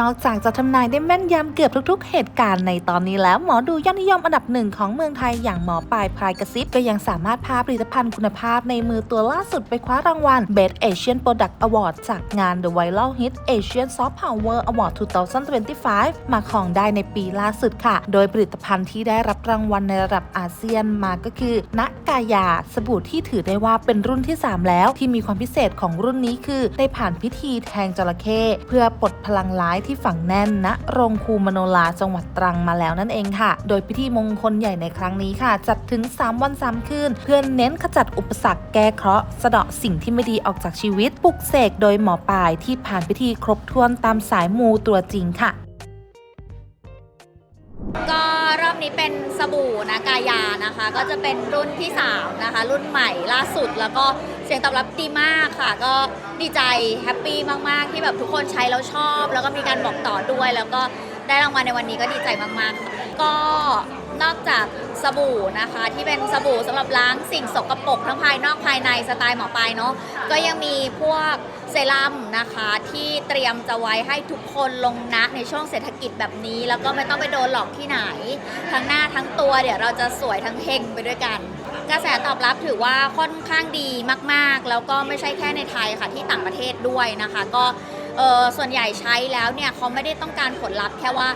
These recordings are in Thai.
นอกจากจะทำนายได้แม่นยำเกือบทุกๆ เหตุการณ์ในตอนนี้แล้ว หมอดูยอดนิยมอันดับหนึ่งของเมืองไทยอย่างหมอปลายพรายกระซิบก็ยังสามารถพาผลิตภัณฑ์คุณภาพในมือตัวล่าสุดไปคว้ารางวัล Best Asian Product Award จากงาน The Viral Hit Asian Soft Power Award 2025 มาของได้ในปีล่าสุดค่ะ โดยผลิตภัณฑ์ที่ได้รับรางวัลในระดับอาเซียนมาก็คือนักกายาสบู่ที่ถือได้ว่าเป็นรุ่นที่ 3 แล้ว ที่มีความพิเศษของรุ่นนี้คือ ได้ผ่านพิธีแทงจระเข้เพื่อปลดพลังร้ายที่ฝังแน่นณโรงครูมโนลาจังหวัดตรังมาแล้วนั่นเองค่ะ โดยพิธีมงคลใหญ่ในครั้งนี้ค่ะ จัดถึง 3 วัน 3 คืน เพื่อเน้นขจัดอุปสรรคแก้เคราะห์สะเดาะสิ่งที่ไม่ดีออกจากชีวิตปลุกเสกโดยหมอปลายที่ผ่านพิธีครบถ้วนตามสายมูตัวจริงค่ะก็ นี้เป็นสบู่นะกายานะคะ ก็จะเป็นรุ่นที่3นะคะ รุ่นใหม่ล่าสุดแล้วก็เสียงตอบรับดีมากค่ะ ก็ดีใจแฮปปี้มากๆ ที่แบบทุกคนใช้แล้วชอบ แล้วก็มีการบอกต่อด้วย แล้วก็ได้รางวัลในวันนี้ก็ดีใจมากๆค่ะก็ นอกจากสบู่นะคะ ที่เป็นสบู่สำหรับล้างสิ่งสกปรกทั้งภายนอกภายในสไตล์หมอปลายเนาะก็ยังมีพวกเซรั่มนะคะที่เตรียมจะไว้ให้ทุกคนลงนะในช่วงเศรษฐกิจแบบนี้ แล้วก็ไม่ต้องไปโดนหลอกที่ไหน ทั้งหน้าทั้งตัวเดี๋ยวเราจะสวยทั้งเฮงไปด้วยกัน กระแสตอบรับถือว่าค่อนข้างดีมากๆ แล้วก็ไม่ใช่แค่ในไทยค่ะที่ต่างประเทศด้วยนะคะ ก็ส่วนใหญ่ใช้แล้วเนี่ยเขาไม่ได้ต้องการผลลัพธ์แค่ว่า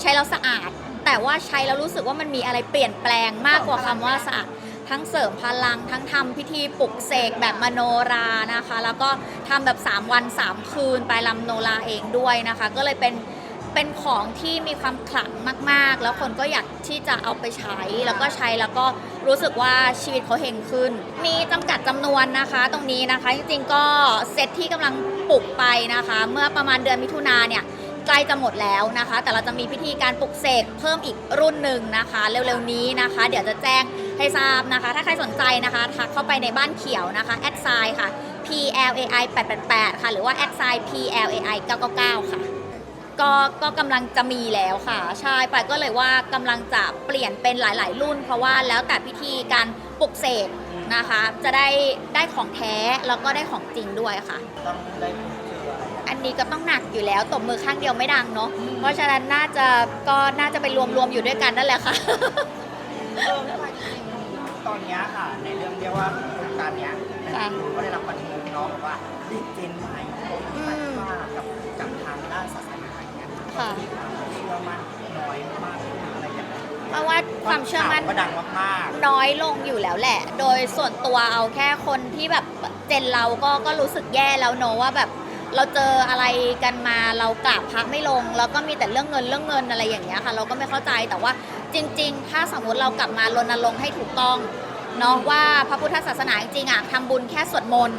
ใช้แล้วสะอาด แต่ว่าใช้แล้วรู้สึกว่ามันมีอะไรเปลี่ยนแปลงมากกว่าคำว่าสะอาดทั้งเสริมพลังทั้งทำพิธีปลุกเสกแบบมโนรานะคะ แล้วก็ทำแบบ 3 วัน 3 คืนไปลำโนราเองด้วยนะคะ ก็เลยเป็นเป็นของที่มีความขลังมากๆ แล้วคนก็อยากที่จะเอาไปใช้แล้วก็ใช้แล้วก็รู้สึกว่าชีวิตเขาเฮงขึ้น มีจำกัดจำนวนนะคะ ตรงนี้นะคะจริงๆก็เซตที่กำลังปลุกไปนะคะ เมื่อประมาณเดือนมิถุนาเนี่ย ใกล้จะหมดแล้วนะคะ แต่เราจะมีพิธีการปลุกเสกเพิ่มอีกรุ่นหนึ่งนะคะ เร็วๆนี้นะคะ เดี๋ยวจะแจ้งให้ทราบนะคะ ถ้าใครสนใจนะคะทักเข้าไปในบ้านเขียวนะคะแอดไซค่ะ P L A I 888ค่ะ หรือว่าแอดไซ P L A I 999ค่ะก็ก็กำลังจะมีแล้วค่ะ ใช่ไปก็เลยว่ากำลังจะเปลี่ยนเป็นหลาย ๆ รุ่น เพราะว่าแล้วแต่พิธีการปลุกเสกนะคะ จะได้ได้ของแท้แล้วก็ได้ของจริงด้วยค่ะ ต้องได้ นนี้ก็ต้องหนักอยู่แล้วตบมือข้างเดียวไม่ดังเนาะเพราะฉะนั้นน่าจะก็น่าจะไปรวมๆอยู่ด้วยกันนั่นแหละค่ะ เออไม่จริงๆตอนเนี้ยค่ะ ในเรื่องเรียกว่าโครงการเนี้ยค่ะ ก็ได้รับการชมน้องบอกว่าเด็กเจนใหม่อืมมากกับกับทางด้านศาสนาอย่างเงี้ยค่ะมีความเชื่อมั่นน้อยมากอะไรอย่างเงี้ยเพราะว่าความเชื่อมั่น ก็ดังมากน้อยลงอยู่แล้วแหละ โดยส่วนตัวเอาแค่คนที่แบบเจนเราก็ก็รู้สึกแย่แล้วเนอะว่าแบบ เราเจออะไรกันมาเรากราบพระไม่ลง แล้วก็มีแต่เรื่องเงินเรื่องเงินอะไรอย่างเงี้ยค่ะ เราก็ไม่เข้าใจแต่ว่าจริง ๆ ถ้าสมมติเรากลับมารณรงค์ให้ถูกต้องเนาะว่าพระพุทธศาสนาจริงๆอะทำบุญแค่สวดมนต์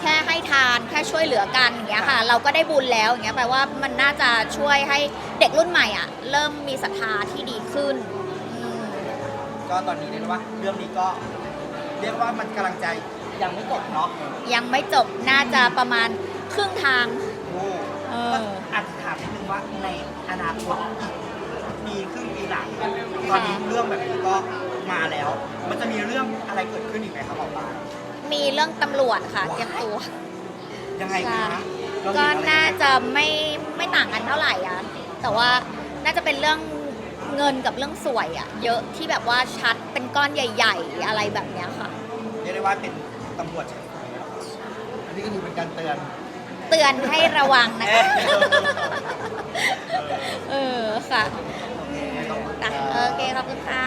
แค่ให้ทานแค่ช่วยเหลือกันอย่างเงี้ยค่ะ เราก็ได้บุญแล้วอย่างเงี้ยแปลว่ามันน่าจะช่วยให้เด็กรุ่นใหม่อะ เริ่มมีศรัทธาที่ดีขึ้นอืมๆก็ตอนนี้เรียกได้ว่าเรื่องนี้ก็ เรียกว่ามันกำลังใจยังไม่จบเนาะยังไม่จบน่าจะประมาณ ครึ่งทาง โอ้เออก็อาจจะถามนิดนึงว่าในอนาคตปีครึ่งปีหลังตอนนี้เรื่องแบบนี้ก็มาแล้ว มันจะมีเรื่องอะไรเกิดขึ้นอีกไหมครับหมอปลามีเรื่องตำรวจค่ะ เตรียมตัว ยังไงคะเราก็เห็นอะไรน่าจะไม่ไม่ต่างกันเท่าไหร่อะแต่ว่าน่าจะเป็นเรื่องเงินกับเรื่องสวยอะเยอะที่แบบว่าชัดเป็นก้อนใหญ่ ๆ อะไรแบบเนี้ยค่ะ เรียกได้ว่าเป็นตำรวจใช่ไหมอันนี้ก็คือเป็นการเตือน เตือนให้ระวังนะคะ เออค่ะโอเคขอบคุณอะครับโอเค ขอบคุณค่ะ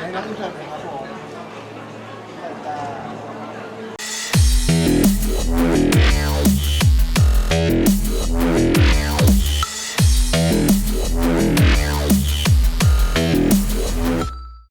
ให้น้องอินเสิร์ต